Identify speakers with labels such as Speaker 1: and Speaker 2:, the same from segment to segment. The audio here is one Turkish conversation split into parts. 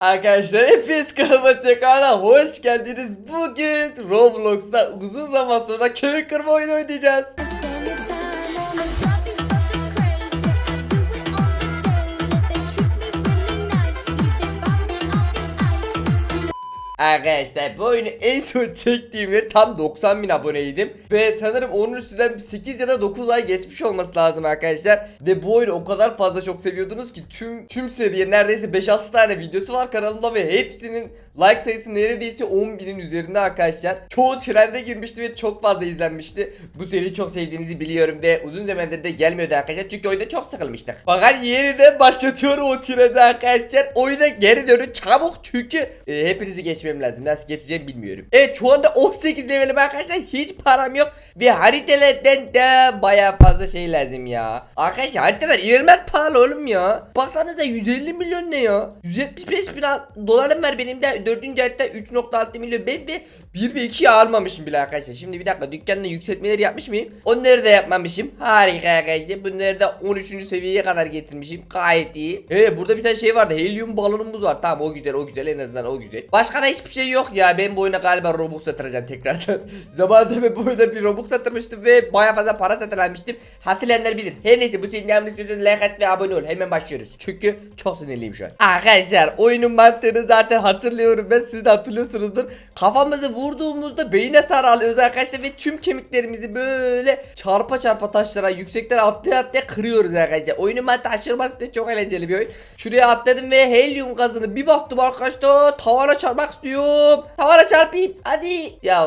Speaker 1: Arkadaşlar hepiniz kanalıma tekrardan hoş geldiniz. Bugün Roblox'ta uzun zaman sonra köy kırma oyunu oynayacağız. Arkadaşlar bu oyunu en son çektiğimde tam 90 bin aboneydim. Ve sanırım onun üstünden bir 8 ya da 9 ay geçmiş olması lazım arkadaşlar. Ve bu oyunu o kadar fazla çok seviyordunuz ki tüm tüm seriye neredeyse 5-6 tane videosu var kanalımda ve hepsinin like sayısı neredeyse 10 binin üzerinde arkadaşlar. Çoğu trende girmişti ve çok fazla izlenmişti. Bu seriyi çok sevdiğinizi biliyorum ve uzun zamandır da gelmiyordu arkadaşlar. Çünkü oyunda çok sıkılmıştık. Fakat yeniden başlatıyorum o trende arkadaşlar. Oyuna geri dönün çabuk çünkü e, hepinizi geçmem lazım. Nasıl geçeceğim bilmiyorum. Evet şu anda 18 levelim arkadaşlar. Hiç param yok. Ve haritalardan da baya fazla şey lazım ya. Arkadaşlar haritalar inanılmaz pahalı oğlum ya. Baksanıza 150 milyon ne ya? 175 bin dolarım var benim de 4. harita 3.6 milyon. Ben bir 1 ve 2'yi almamışım bile arkadaşlar. Şimdi bir dakika dükkanda yükseltmeleri yapmış mıyım? Onları da yapmamışım. Harika arkadaşlar. Bunları da 13. seviyeye kadar getirmişim. Gayet iyi. Evet burada bir tane şey vardı. Helium balonumuz var. Tamam o güzel o güzel en azından o güzel. Başka da hiçbir şey yok ya. Ben bu oyuna galiba Robux satıracağım tekrardan. Zamanında ben bu oyunda bir Robux satırmıştım ve baya fazla para satın almıştım. Hatırlayanlar bilir. Her neyse bu devamını istiyorsanız like at ve abone ol. Hemen başlıyoruz. Çünkü çok sinirliyim şu an. Arkadaşlar oyunun mantığını zaten hatırlıyorum. Ben siz de hatırlıyorsunuzdur. Kafamızı vurduğumuzda beyin hasarı alıyoruz arkadaşlar ve tüm kemiklerimizi böyle çarpa çarpa taşlara yüksekten atlaya atlaya kırıyoruz arkadaşlar. Oyunun mantığı aşırı basit çok eğlenceli bir oyun. Şuraya atladım ve helyum gazını bir bastım arkadaşlar. Tavana çarpmak istiyorum. Tavana çarpayım. Hadi. Ya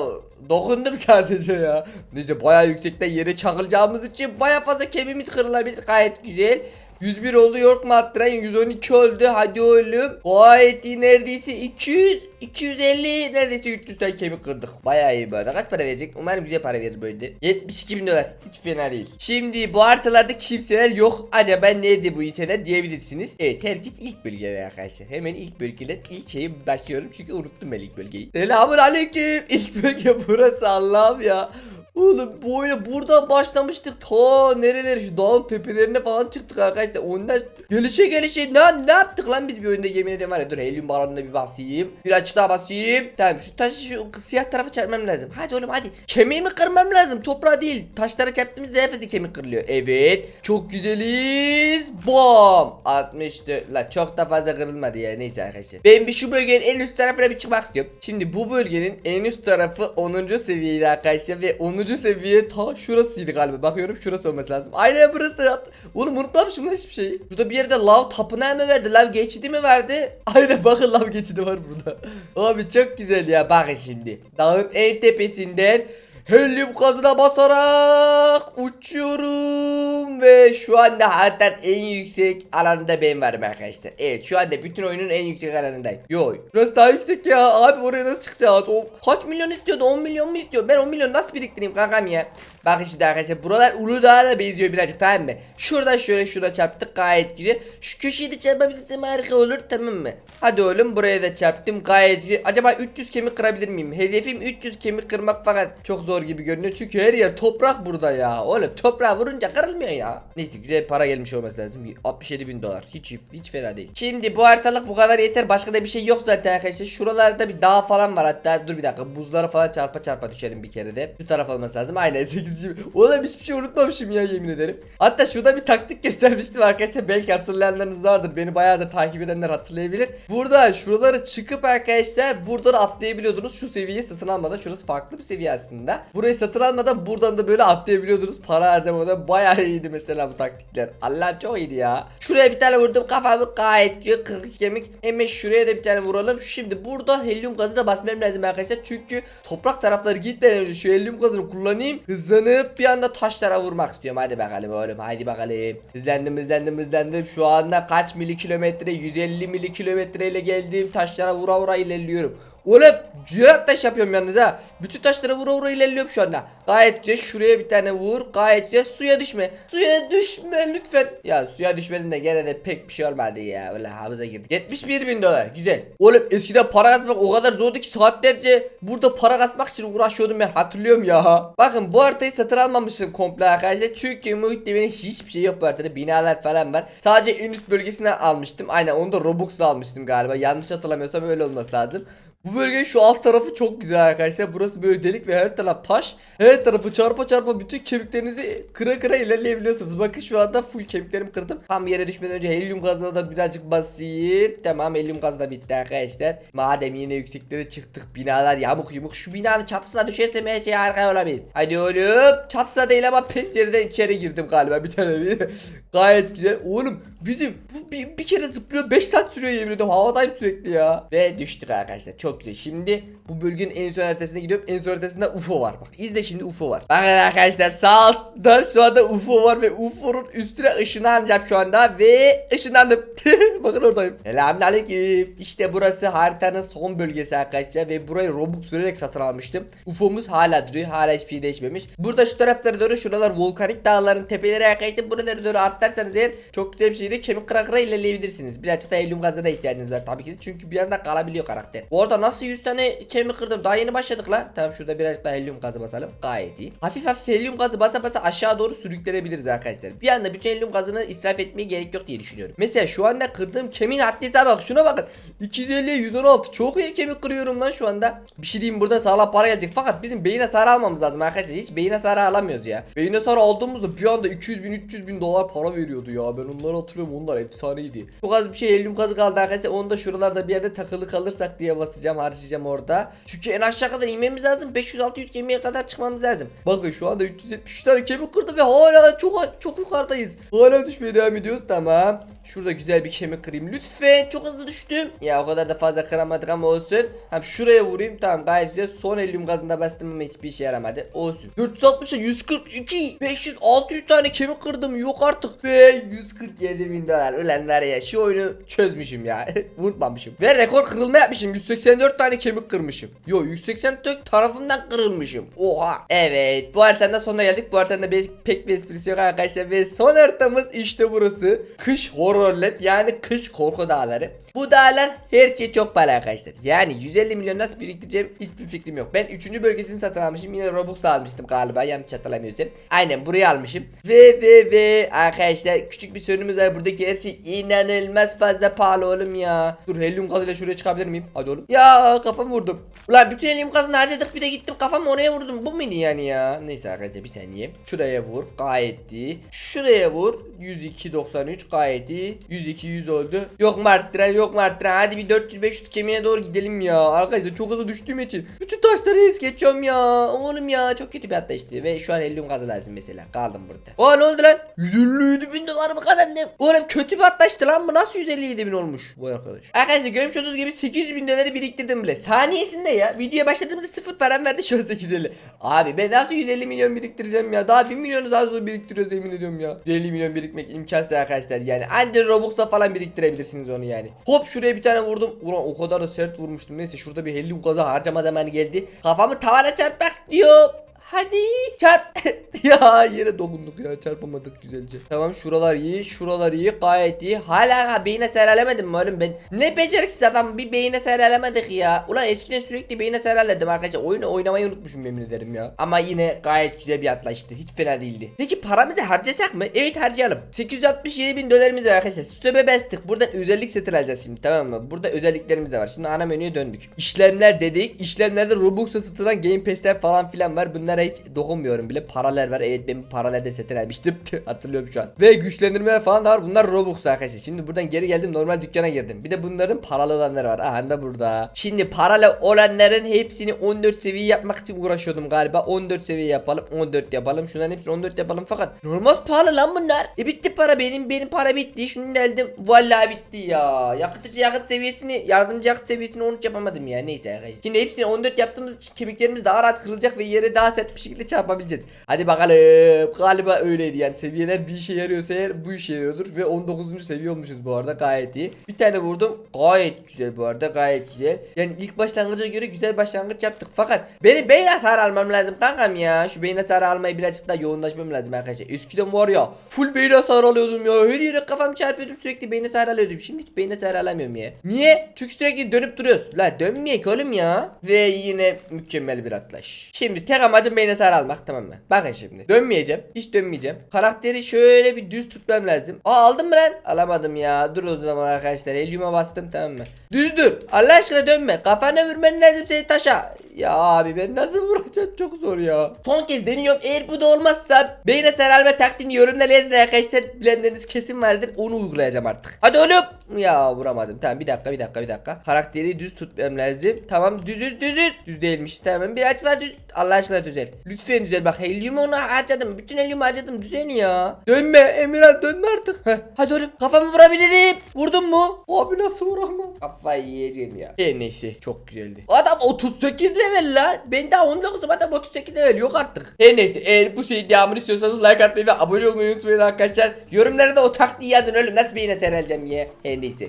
Speaker 1: dokundum sadece ya. Neyse bayağı yüksekten yere çakılacağımız için bayağı fazla kemiğimiz kırılabilir. Gayet güzel. 101 oldu York Matren 112 oldu hadi oğlum. Gayet iyi neredeyse 200 250 neredeyse 300 tane kemik kırdık. Bayağı iyi böyle kaç para verecek? Umarım güzel para verir böyle 72 bin dolar. Hiç fena değil. Şimdi bu haritalarda kimseler yok. Acaba nerede bu insanlar diyebilirsiniz? Evet herkes ilk bölgede arkadaşlar. Hemen ilk bölgeden ilk şeyi başlıyorum. Çünkü unuttum ben ilk bölgeyi. Selamun aleyküm. İlk bölge burası Allah'ım ya Oğlum bu oyuna buradan başlamıştık. Ta nerelere şu dağın tepelerine falan çıktık arkadaşlar. Ondan gelişe gelişe ne, ne yaptık lan biz bir oyunda yemin ederim var ya? Dur helyum balonuna bir basayım. Bir açık daha basayım. Tamam şu taşı şu siyah tarafa çarpmam lazım. Hadi oğlum hadi. Kemiğimi kırmam lazım. Toprağa değil taşlara çarptığımızda nefesi kemik kırılıyor. Evet. Çok güzeliz. Bam. 64 la çok da fazla kırılmadı ya. Neyse arkadaşlar. Ben bir şu bölgenin en üst tarafına bir çıkmak istiyorum. Şimdi bu bölgenin en üst tarafı 10. seviyeydi arkadaşlar ve 10. seviye ta şurasıydı galiba. Bakıyorum şurası olması lazım. Aynen burası oğlum unutmamışım lan hiçbir şeyi. Burada bir yerde lav tapınağı mı verdi lav geçidi mi verdi? Aynen bakın lav geçidi var burada. Abi çok güzel ya. Bakın şimdi. Dağın en tepesinden Helyum gazına basarak uçuyorum ve şu anda hatta en yüksek alanda ben varım arkadaşlar. Evet şu anda bütün oyunun en yüksek alanındayım. Yo burası daha yüksek ya abi oraya nasıl çıkacağız? O kaç milyon istiyordu 10 milyon mu istiyor? Ben 10 milyon nasıl biriktireyim kankam ya? Bakın şimdi arkadaşlar buralar Uludağ'a da benziyor birazcık tamam mı? Şurada şöyle şurada çarptık gayet güzel. Şu köşeyi de çarpabilirsem harika olur tamam mı? Hadi oğlum buraya da çarptım gayet güzel. Acaba 300 kemik kırabilir miyim? Hedefim 300 kemik kırmak fakat çok zor gibi görünüyor. Çünkü her yer toprak burada ya. Oğlum toprağa vurunca kırılmıyor ya. Neyse güzel para gelmiş olması lazım. 67 bin dolar. Hiç hiç fena değil. Şimdi bu haritalık bu kadar yeter. Başka da bir şey yok zaten arkadaşlar. Şuralarda bir dağ falan var hatta. Dur bir dakika. Buzlara falan çarpa çarpa düşelim bir kere de. Şu taraf olması lazım. Aynen 8. Oğlum hiçbir şey unutmamışım ya yemin ederim. Hatta şurada bir taktik göstermiştim arkadaşlar. Belki hatırlayanlarınız vardır. Beni bayağı da takip edenler hatırlayabilir. Burada şuraları çıkıp arkadaşlar buradan atlayabiliyordunuz. Şu seviyeyi satın almadan. Şurası farklı bir seviye aslında. Burayı satın almadan buradan da böyle atlayabiliyordunuz. Para harcamadan bayağı iyiydi mesela bu taktikler. Allah çok iyiydi ya. Şuraya bir tane vurdum kafamı gayet güzel 42 kemik. Hemen şuraya da bir tane vuralım. Şimdi burada helyum gazına basmam lazım arkadaşlar. Çünkü toprak tarafları gitmeden önce şu helyum gazını kullanayım. Hızlanıp bir anda taşlara vurmak istiyorum. Hadi bakalım oğlum hadi bakalım. Hızlandım hızlandım hızlandım. Şu anda kaç mili kilometre 150 mili kilometre ile geldiğim taşlara vura vura ilerliyorum. Oğlum cüret taş yapıyorum yalnız ha. Bütün taşları vura vura ilerliyorum şu anda. Gayet güzel. Şuraya bir tane vur. Gayet güzel. Suya düşme. Suya düşme lütfen. Ya suya düşmedin de gene de pek bir şey olmadı ya. Öyle havuza girdik. 71 bin dolar. Güzel. Oğlum eskiden para kazmak o kadar zordu ki saatlerce burada para kazmak için uğraşıyordum ben hatırlıyorum ya. Bakın bu haritayı satın almamıştım komple arkadaşlar. Çünkü muhtemelen hiçbir şey yok bu haritada. Binalar falan var. Sadece en üst bölgesinden almıştım. Aynen onu da Robux'la almıştım galiba. Yanlış hatırlamıyorsam öyle olması lazım. Bu bölgenin şu alt tarafı çok güzel arkadaşlar. Burası böyle delik ve her taraf taş. Her tarafı çarpa çarpa bütün kemiklerinizi kıra kıra ilerleyebiliyorsunuz. Bakın şu anda full kemiklerimi kırdım. Tam yere düşmeden önce helyum gazına da birazcık basayım. Tamam helyum gazı da bitti arkadaşlar. Madem yine yükseklere çıktık. Binalar yamuk yumuk. Şu binanın çatısına düşersem her şey harika olabilir. Hadi oğlum. Çatısına değil ama pencereden içeri girdim galiba bir tane bir. Gayet güzel. Oğlum bizim bu bir, bir kere zıplıyor 5 saat sürüyor yemin ediyorum. Havadayım sürekli ya. Ve düştük arkadaşlar. Çok güzel. Şimdi bu bölgenin en son haritasına gidiyorum. En son haritasında UFO var. Bak izle şimdi UFO var. Bakın arkadaşlar sağ altta şu anda UFO var ve UFO'nun üstüne ışınlanacağım şu anda ve ışınlandım. Bakın oradayım. Selamünaleyküm. İşte burası haritanın son bölgesi arkadaşlar ve burayı Robux vererek satın almıştım. UFO'muz hala duruyor. Hala hiçbir şey değişmemiş. Burada şu taraflara doğru şuralar volkanik dağların tepeleri arkadaşlar. Buralara doğru artlarsanız eğer çok güzel bir şekilde kemik kıra kıra ilerleyebilirsiniz. Birazcık da helyum gazına ihtiyacınız var tabii ki de. Çünkü bir anda kalabiliyor karakter. Bu nasıl 100 tane kemik kırdım? Daha yeni başladık la. Tamam şurada birazcık daha helyum gazı basalım. Gayet iyi. Hafif hafif helyum gazı basa basa aşağı doğru sürüklenebiliriz arkadaşlar. Bir anda bütün helyum gazını israf etmeye gerek yok diye düşünüyorum. Mesela şu anda kırdığım kemiğin haddese bak. Şuna bakın. 250 116. Çok iyi kemik kırıyorum lan şu anda. Bir şey diyeyim burada sağlam para gelecek. Fakat bizim beyin hasarı almamız lazım arkadaşlar. Hiç beyin hasarı alamıyoruz ya. Beyin hasarı aldığımızda bir anda 200 bin 300 bin dolar para veriyordu ya. Ben onları hatırlıyorum. Onlar efsaneydi. Çok az bir şey helyum gazı kaldı arkadaşlar. Onu da şuralarda bir yerde takılı kalırsak diye basacağım harcayacağım orada. Çünkü en aşağı kadar inmemiz lazım. 500-600 kemiğe kadar çıkmamız lazım. Bakın şu anda 373 tane kemik kırdı ve hala çok çok yukarıdayız. Hala düşmeye devam ediyoruz. Tamam. Şurada güzel bir kemik kırayım. Lütfen çok hızlı düştüm. Ya o kadar da fazla kıramadık ama olsun. Hem şuraya vurayım. Tamam gayet güzel. Son helyum gazında bastım ama hiçbir işe yaramadı. Olsun. 460'a 142. 500 600 tane kemik kırdım. Yok artık. Ve 147 bin dolar. Ulan var ya şu oyunu çözmüşüm ya. Unutmamışım. Ve rekor kırılma yapmışım. 184 tane kemik kırmışım. Yo 184 tarafından kırılmışım. Oha. Evet. Bu haritanın da sonuna geldik. Bu haritanın da pek bir esprisi yok arkadaşlar. Ve son haritamız işte burası. Kış horrorlet yani kış korku dağları. Bu dağlar her şey çok pahalı arkadaşlar. Yani 150 milyon nasıl biriktireceğim hiçbir fikrim yok. Ben 3. bölgesini satın almışım. Yine Robux'la almıştım galiba yanlış hatırlamıyorsam. Aynen burayı almışım. Ve ve ve arkadaşlar küçük bir sorunumuz var. Buradaki her şey inanılmaz fazla pahalı oğlum ya. Dur helyum gazıyla şuraya çıkabilir miyim? Hadi oğlum. Ya kafam vurdum. Ulan bütün helyum gazını harcadık bir de gittim kafamı oraya vurdum. Bu muydu yani ya? Neyse arkadaşlar bir saniye. Şuraya vur. Gayet iyi. Şuraya vur. 102.93 gayet iyi. 102 100 oldu. Yok mu arttıran yok mu arttıran. Hadi bir 400-500 kemiğe doğru gidelim ya. Arkadaşlar çok hızlı düştüğüm için. Bütün taşları es geçiyorum ya. Oğlum ya çok kötü bir atlayıştı. Ve şu an 50 gazı lazım mesela. Kaldım burada. Aa ne oldu lan? 157 bin dolar mı kazandım? Oğlum kötü bir atlayıştı lan. Bu nasıl 157 bin olmuş? Bu arkadaş. Arkadaşlar görmüş olduğunuz gibi 800 bin doları biriktirdim bile. Saniyesinde ya. Videoya başladığımızda sıfır param verdi şu an 850. Abi ben nasıl 150 milyon biriktireceğim ya? Daha 1 milyonu daha zor biriktiriyoruz yemin ediyorum ya. 150 milyon birikmek imkansız arkadaşlar yani. Anca Robux'la falan biriktirebilirsiniz onu yani. Hop şuraya bir tane vurdum. Ulan o kadar da sert vurmuştum. Neyse şurada bir helyum gazı harcama zamanı geldi. Kafamı tavana çarpmak istiyor. Hadi çarp. ya yere dokunduk ya çarpamadık güzelce. Tamam şuralar iyi şuralar iyi gayet iyi. Hala ha, beyine serelemedim mi oğlum ben? Ne beceriksiz adam bir beyine serelemedik ya. Ulan eskiden sürekli beyine sereledim arkadaşlar. Oyunu oynamayı unutmuşum yemin ederim ya. Ama yine gayet güzel bir atlaştı. Hiç fena değildi. Peki paramızı harcasak mı? Evet harcayalım. 867 bin dolarımız var arkadaşlar. Stöbe bastık. Buradan özellik satın alacağız şimdi tamam mı? Burada özelliklerimiz de var. Şimdi ana menüye döndük. İşlemler dedik. İşlemlerde Robux'a satılan Game Pass'ler falan filan var. Bunlara hiç dokunmuyorum bile. Paralar var. Evet ben paralarda satın almıştım. Hatırlıyorum şu an. Ve güçlendirme falan da var. Bunlar Robux arkadaşlar. Şimdi buradan geri geldim. Normal dükkana girdim. Bir de bunların paralı olanları var. Aha da burada. Şimdi paralı olanların hepsini 14 seviye yapmak için uğraşıyordum galiba. 14 seviye yapalım. 14 yapalım. Şunların hepsini 14 yapalım. Fakat normal pahalı lan bunlar. E bitti para benim. Benim para bitti. Şunu da aldım. Vallahi bitti ya. Yakıtıcı yakıt seviyesini yardımcı yakıt seviyesini 13 yapamadım ya. Neyse arkadaşlar. Şimdi hepsini 14 yaptığımız için kemiklerimiz daha rahat kırılacak ve yere daha sert sert bir şekilde çarpabileceğiz. Hadi bakalım. Galiba öyleydi yani seviyeler bir işe yarıyorsa eğer bu işe yarıyordur ve 19. seviye olmuşuz bu arada gayet iyi. Bir tane vurdum. Gayet güzel bu arada gayet güzel. Yani ilk başlangıca göre güzel başlangıç yaptık. Fakat beni beyin hasarı almam lazım kankam ya. Şu beyin hasarı almayı birazcık daha yoğunlaşmam lazım arkadaşlar. Eskiden var ya full beyin hasarı alıyordum ya. Her yere kafam çarpıyordum sürekli beyin hasarı alıyordum. Şimdi hiç beyin hasarı alamıyorum ya. Niye? Çünkü sürekli dönüp duruyoruz. La dönmeyek oğlum ya. Ve yine mükemmel bir atlaş. Şimdi tek amacım beyin hasarı almak tamam mı? Bakın şimdi. Dönmeyeceğim. Hiç dönmeyeceğim. Karakteri şöyle bir düz tutmam lazım. Aa aldım mı lan? Alamadım ya. Dur o zaman arkadaşlar. Elyuma bastım tamam mı? Düz dur. Allah aşkına dönme. Kafana vurman lazım seni taşa. Ya abi ben nasıl vuracağım çok zor ya. Son kez deniyorum. Eğer bu da olmazsa beyne saralma taktiğini yorumlara yazın arkadaşlar. Bilenleriniz kesin vardır. Onu uygulayacağım artık. Hadi oğlum. Ya vuramadım. Tamam bir dakika bir dakika bir dakika. Karakteri düz tutmam lazım. Tamam düzüz düzüz. Düz değilmiş. Tamam bir açıla düz. Allah aşkına düzel. Lütfen düzel. Bak helyumu onu harcadım. Bütün helyumu harcadım. Düzel ya. Dönme Emirhan dönme artık. Heh. Hadi oğlum kafamı vurabilirim. Vurdun mu? Abi nasıl vuramam? Kafayı yiyeceğim ya. En neyse çok güzeldi. Adam 38 level la. Ben daha 19'um adam 38 level yok artık. Her neyse eğer bu şeyin devamını istiyorsanız like atmayı ve abone olmayı unutmayın arkadaşlar. Yorumlara da o taktiği yazın oğlum. Nasıl bir yine sereleceğim ya. Her neyse.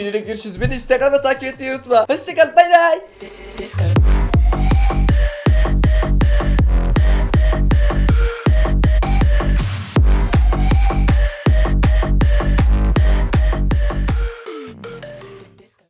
Speaker 1: Videoda görüşürüz. Beni Instagram'da takip etmeyi unutma. Hoşçakal bay bay.